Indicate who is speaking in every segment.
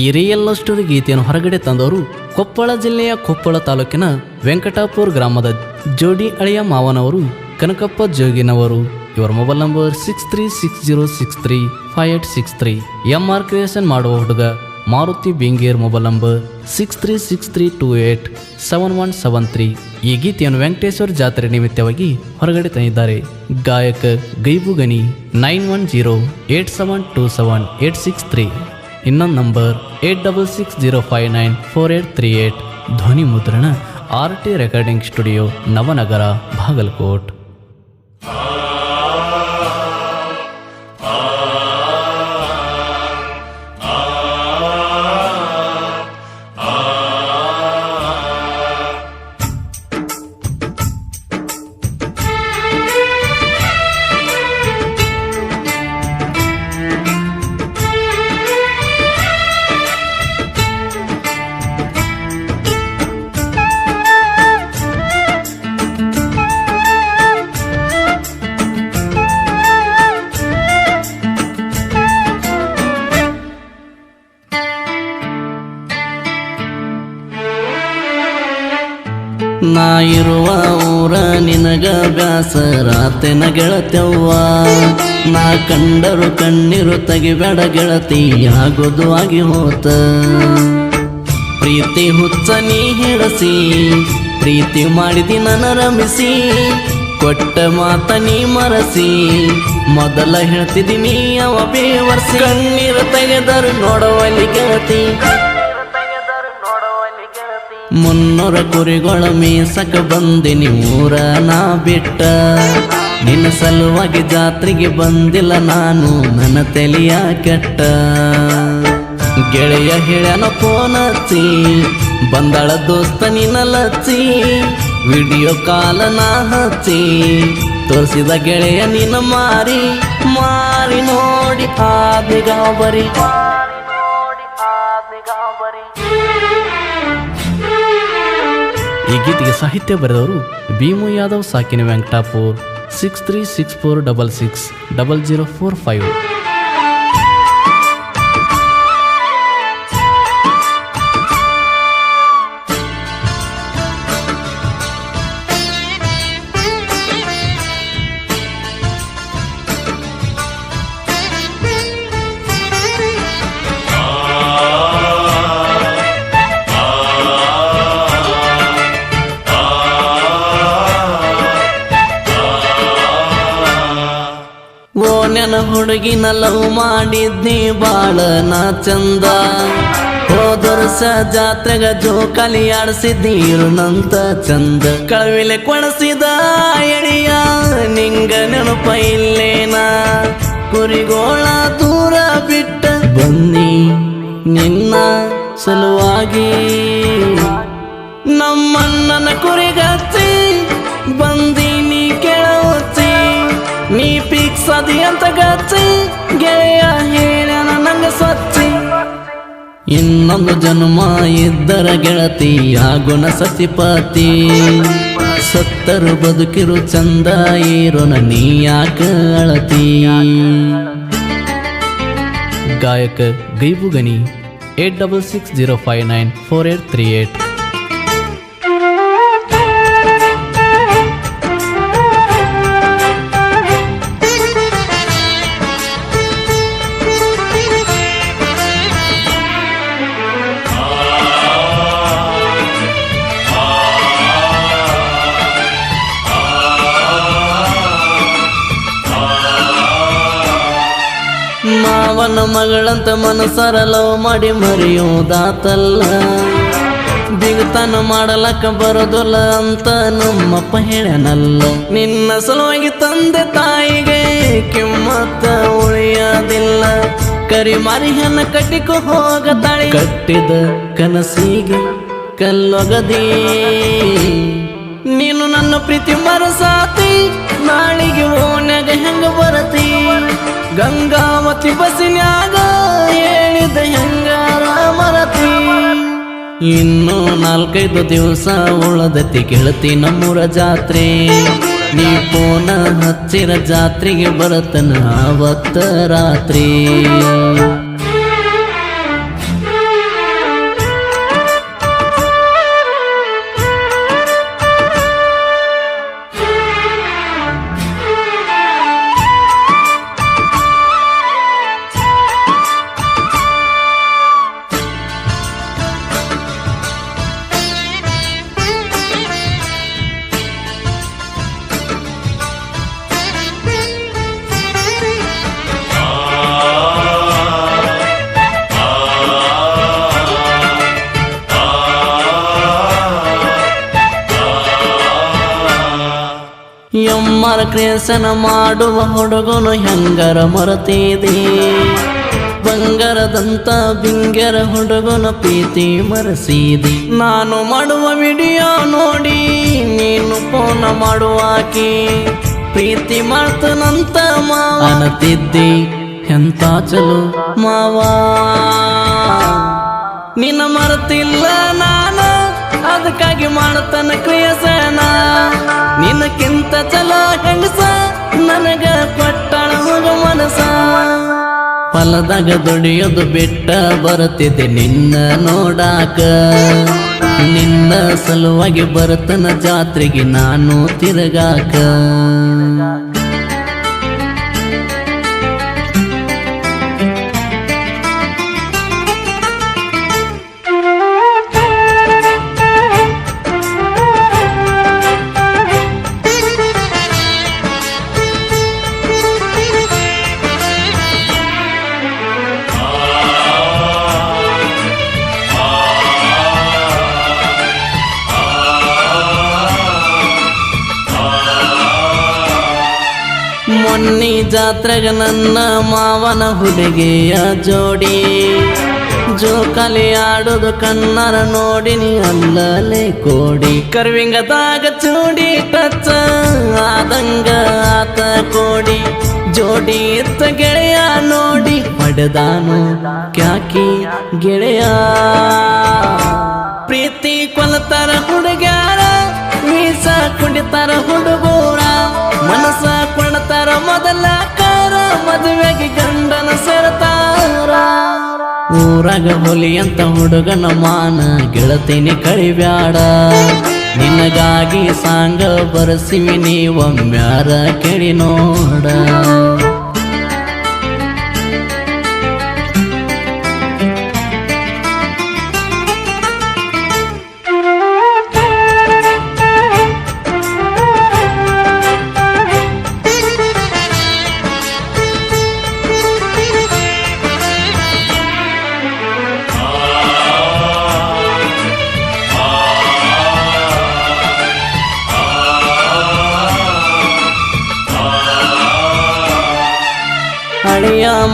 Speaker 1: ಈ real love ಗೀತೆಯನ್ನು ಹೊರಗಡೆ ತಂದವರು ಕೊಪ್ಪಳ ಜಿಲ್ಲೆಯ ಕೊಪ್ಪಳ ತಾಲೂಕಿನ ವೆಂಕಟಾಪುರ್ ಗ್ರಾಮದ ಜೋಡಿ ಅಳಿಯ ಮಾವನವರು, ಕನಕಪ್ಪ ಜೋಗಿನವರು. ಇವರ mobile number six three six zero six three five eight six three M R creation ಮಾಡುವ ಹುಡುಗ Maruti Binger mobile number six three six three two eight seven one seven three ಈ ಗೀತೆಯನ್ನು ವೆಂಕಟೇಶ್ವರ ಜಾತ್ರೆ ನಿಮಿತ್ತವಾಗಿ ಹೊರಗಡೆ ತಂದಿದ್ದಾರೆ. ಗಾಯಕ Gaibugani nine one zero eight seven two seven eight six three ಇನ್ನೊಂದು number eight double six zero five nine four eight three eight ಧ್ವನಿ ಮುದ್ರಣ R T recording studio Navanagar Bagalkot ನಾ ಇರುವ ಊರ ನಿನಗ ಬ್ಯಾಸರಾತೆನ ಗೆಳತ್ಯವ್ವ ನಾ ಕಂಡರು ಕಣ್ಣೀರು ತೆಗಿಬೇಡ ಗೆಳತಿ, ಆಗೋದು ಆಗಿ ಹೋತ. ಪ್ರೀತಿ ಹುಚ್ಚ ನೀ ಹಿಡಸಿ ಪ್ರೀತಿ ಮಾಡಿದಿ ನನ ರಮಿಸಿ. ಕೊಟ್ಟ ಮಾತ ನೀ ಮರಸಿ, ಮೊದಲ ಹೇಳ್ತಿದ್ದೀನಿ ಅವ ಬೇವರ್ಸಿ. ಕಣ್ಣೀರು ತೆಗೆದರು ನೋಡವಲ್ಲಿ ಗೆಳತಿ ಮುನ್ನೂರ ಕುರಿಗಳ ಮೀಸಕ ಬಂದಿನಿ ಊರ ನಾ ಬಿಟ್ಟ. ನಿನ್ನ ಸಲುವಾಗಿ ಜಾತ್ರೆಗೆ ಬಂದಿಲ್ಲ ನಾನು, ನನ್ನ ತಲೆಯ ಕೆಟ್ಟ. ಗೆಳೆಯ ಹೇಳನ ಫೋನ್ ಹಚ್ಚಿ, ಬಂದಾಳ ದೋಸ್ತ ನಿನ್ನ ಲಚ್ಚಿ, ವಿಡಿಯೋ ಕಾಲ ನಾ ಹಚ್ಚಿ, ತೋರಿಸಿದ ಗೆಳೆಯ ನಿನ್ನ ಮಾರಿ ಮಾರಿ ನೋಡಿ ಆ ಬಿಗಾಬರಿ ಈ ಗೀತೆಗೆ ಸಾಹಿತ್ಯ ಬರೆದವರು Bhimu Yadav, ಸಾಕಿನ Venkatapur six three six four double six double zero four five ನೆನ ಹುಡುಗಿನ ಲವ್ ಮಾಡಿದ್ನಿ ಬಾಳ ನಾ ಚಂದ. ಹೋದರ್ಸ ಜಾತ್ರೆಗ ಜೋಕಾಲಿ ಆಡಿಸಿದ್ದೀರುನಂತ ಚಂದ. ಕಳವಿಲೆ ಕೊಣಸಿದ ಎಳಿಯ ನಿಂಗ ನೆನಪ ಇಲ್ಲೇನ. ಕುರಿಗೋಳ ದೂರ ಬಿಟ್ಟ ಬನ್ನಿ, ನಿನ್ನ ಸಲುವಾಗಿ. ಇನ್ನೊಂದು ಜನ್ಮ ಇದ್ದರ ಗೆಳತಿ ಆ ಗುಣ ಸತಿಪಾತಿ. ಸತ್ತರು ಬದುಕಿರು ಚಂದ ಇರೋನ ನೀ ಅಳತಿ. ಗಾಯಕ Gaibu Gani eight double six zero five nine four eight three eight. ಮಾವನ ಮಗಳಂತ ಮನಸರ ಮಾಡಿ ಮರೆಯುವುದಾತಲ್ಲ. ಬಿಗುತನ ಮಾಡಲಕ್ಕ ಬರೋದಲ್ಲ ಅಂತ ನಮ್ಮಪ್ಪ ಹೇಳನಲ್ಲ. ನಿನ್ನ ಸಲುವಾಗಿ ತಂದೆ ತಾಯಿಗೆ ಕೆಮ್ಮತ್ತ ಉಳಿಯೋದಿಲ್ಲ. ಕರಿ ಮರಿಯನ್ನ ಕಟ್ಟಿಕೊ ಹೋಗತಾಳೆ ಕಟ್ಟಿದ ಕನಸಿಗೆ ಕಲ್ಲೊಗದಿ. ನೀನು ನನ್ನ ಪ್ರೀತಿ ಮರಸಾತಿ, ನಾಳಿಗೆ ಓನ್ಯಾಗ ಹೆಂಗ ಬರತಿ? ಗಂಗಾವತಿ ಬಸಿನಾಗ ಹೇಳಿದ ಹೆಂಗ ಮರತಿ? ಇನ್ನು ನಾಲ್ಕೈದು ದಿವಸ ಉಳದತಿ ಗೆಳತಿ ನಮ್ಮೂರ ಜಾತ್ರೆ. ನೀ ಪೋನ ಹತ್ತಿರ ಜಾತ್ರೆಗೆ ಬರತನ ಅವತ್ತ ರಾತ್ರಿ. ಕ್ರಿಯೇಷನ್ ಮಾಡುವ ಹುಡುಗನು ಹೆಂಗರ ಮರತಿದೆ? ಬಂಗಾರದಂತ ಬಿಂಗರ ಹುಡುಗನ ಪ್ರೀತಿ ಮರಸೀದಿ. ನಾನು ಮಾಡುವ ವಿಡಿಯೋ ನೋಡಿ ನೀನು ಫೋನ ಮಾಡುವಾಕಿ ಪ್ರೀತಿ ಮಾಡ್ತನಂತ ನಂತ ಅನ್ನತಿದ್ದಿ ಎಂತ ಚಲೋ ಮಾವಾ? ನಿನ್ನ ಮರೆತಿಲ್ಲ ನಾನು ಅದಕ್ಕಾಗಿ ಮಾಡತನ ಕ್ರಿಯಸನ ನಿನಕ್ಕಿಂತ ಚಲೋ ಹೆಂಗಸ? ನನಗ ಕೊಟ್ಟಳ ಮಗ ಮನಸ. ಹೊಲದಾಗ ದುಡಿಯೋದು ಬಿಟ್ಟ ಬರುತ್ತಿದೆ ನಿನ್ನ ನೋಡಾಕ. ನಿನ್ನ ಸಲುವಾಗಿ ಬರುತ್ತನ ಜಾತ್ರೆಗೆ ನಾನು ತಿರುಗಾಕ. ಜಾತ್ರೆಗ ನನ್ನ ಮಾವನ ಹುಡುಗಿಯ ಜೋಡಿ. ಜೋಕಾಲಿ ಆಡೋದು ಕಣ್ಣರ ನೋಡಿನಿ ಅಲ್ಲಲೆ ಕೋಡಿ. ಕರ್ವಿಂಗದಾಗ ಚೂಡಿ ಟಚ್ ಆದಂಗ ಆತ ಕೋಡಿ. ಜೋಡಿ ಇತ್ತ ಗೆಳೆಯ ನೋಡಿ ಪಡೆದಾನು ಕ್ಯಾಕಿ ಗೆಳೆಯ. ಪ್ರೀತಿ ಕೊಲತರ ಹುಡುಗ್ಯಾರ, ಮೀಸ ಕುಡಿತಾರ ಹುಡುಗೂರ. ಮನಸ ಕೊಡ್ತಾರ ಮೊದಲ ಮದುವೆಗೆ ಗಂಡನ ಸೇರ್ತಾರ. ಊರಾಗ ಹುಲಿ ಅಂತ ಹುಡುಗನ ಮಾನ, ಗೆಳತಿನಿ ಕಳಿಬ್ಯಾಡ ನಿನಗಾಗಿ ಸಾಂಗ ಬರಸಿವಿ ನೀವೊಮ್ಮ್ಯಾರ ಕೇಳಿ ನೋಡ.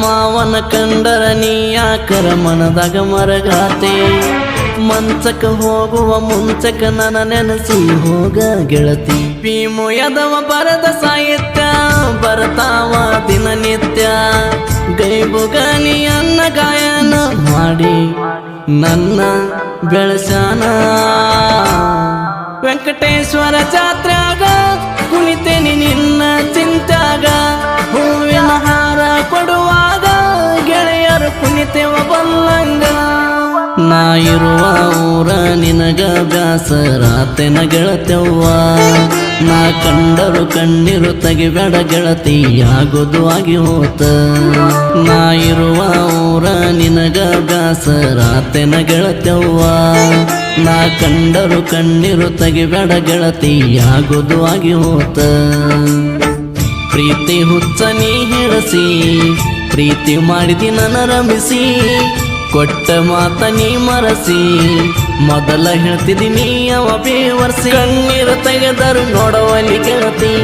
Speaker 1: ಮಾವನ ಕಂಡರ ನೀ ಯಾಕರ ಮನದಾಗ ಮರಗಾತೆ? ಮಂಚಕ ಹೋಗುವ ಮುಂಚಕ ನನ್ನ ನೆನಸಿ ಹೋಗ ಗೆಳತಿ. ಭೀಮು ಯದವ ಬರದ ಸಾಹಿತ್ಯ, ಬರತಾವ ದಿನನಿತ್ಯ ಗೈಬುಗನಿ ಅನ್ನ ಗಾಯನ ಮಾಡಿ ನನ್ನ ಬೆಳಸಾನ ವೆಂಕಟೇಶ್ವರ ಜಾತ್ರ್ಯಾಗ ಕುಣಿತೇನಿ ನಿನ್ನ ಕುಣಿತೇವ ಬಲ್ಲಂಗ. ನಾ ಇರುವ ಊರ ನಿನಗ ಬ್ಯಾಸರಾತೆನ ಗೆಳತೆವ್ವ ನಾ ಕಂಡರು ಕಣ್ಣೀರು ತೆಗಿಬೇಡ ಗೆಳತಿ ಆಗೋದು ಆಗಿ ಹೋತ. ನಾ ಇರುವ ಊರ ನಿನಗ ಬ್ಯಾಸರಾತೆನ ಗೆಳತೆವ್ವ ನಾ ಕಂಡರು ಕಣ್ಣೀರು ತೆಗಿಬೇಡ ಗೆಳತಿ ಆಗೋದು ಆಗಿ ಹೋತ. ಪ್ರೀತಿ ಹುಚ್ಚ ನೀ ಹಿಡಸಿ ಪ್ರೀತಿ ಮಾಡಿದಿ ನನ್ನ ರಮಿಸಿ ಕೊಟ್ಟ ಮಾತ ನೀ ಮರಸಿ, ಮೊದಲ ಹೇಳ್ತಿದ್ದೀನಿ ಅವ ಬೇವರ್ಸಿ. ಕಣ್ಣೀರು ತೆಗೆದರು ನೋಡವಲ್ಲಿ ಗೆಳತಿ.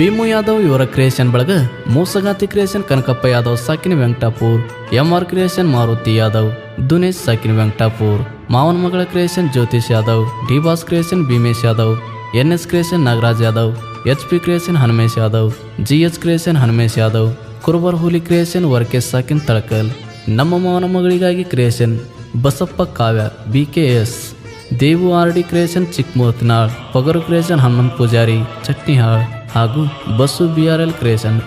Speaker 1: ಭೀಮು ಯಾದವ್ ಇವರ ಕ್ರಿಯೇಷನ್ ಬಳಗ ಮೂಸಗಾತಿ creation Kanakappa Yadav, ಸಾಕಿನ Venkatapur. M R creation Maruti Yadav, Dunesh, ಸಾಕಿನ Venkatapur. ಮಾವನ ಮಗಳ creation Jyotish Yadav, D boss creation Bheemesh Yadav N S creation Nagaraj Yadav, H P creation Hanumesh Yadav, G H creation Hanumesh Yadav, Kurubar ಹುಲಿ creation Varkesh ಸಾಕಿನ್ ತಳಕಲ್. ನಮ್ಮ ಮಾವನ ಮಗಳಿಗಾಗಿ creation Basappa Kavya, B K S. Devu R D creation Chikkamurthinal ಪಗರು creation Hanumanth Pujari, Chatnihal. ಹಾಗೂ Basu B R L creation